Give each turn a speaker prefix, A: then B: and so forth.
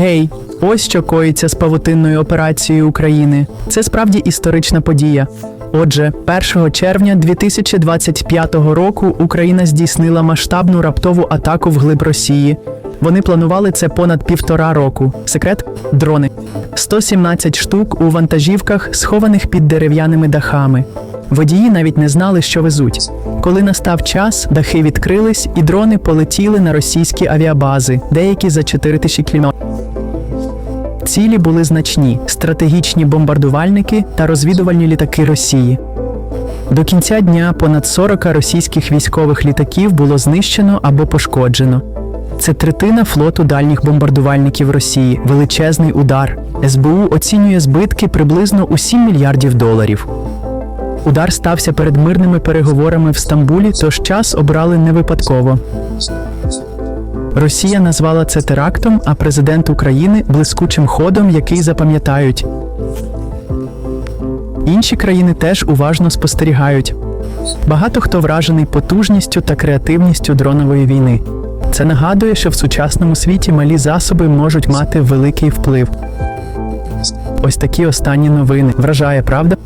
A: Гей, ось що коїться з павутинною операцією України. Це справді історична подія. Отже, 1 червня 2025 року Україна здійснила масштабну раптову атаку вглиб Росії. Вони планували це понад півтора року. Секрет дрони. 117 штук у вантажівках, схованих під дерев'яними дахами. Водії навіть не знали, що везуть. Коли настав час, дахи відкрились, і дрони полетіли на російські авіабази, деякі за 4000 кілометрів. Цілі були значні: стратегічні бомбардувальники та розвідувальні літаки Росії. До кінця дня понад 40 російських військових літаків було знищено або пошкоджено. Це третина флоту дальніх бомбардувальників Росії, величезний удар. СБУ оцінює збитки приблизно у 7 мільярдів доларів. Удар стався перед мирними переговорами в Стамбулі, тож час обрали не випадково. Росія назвала це терактом, а президент України блискучим ходом, який запам'ятають. Інші країни теж уважно спостерігають. Багато хто вражений потужністю та креативністю дронової війни. Це нагадує, що в сучасному світі малі засоби можуть мати великий вплив. Ось такі останні новини. Вражає, правда?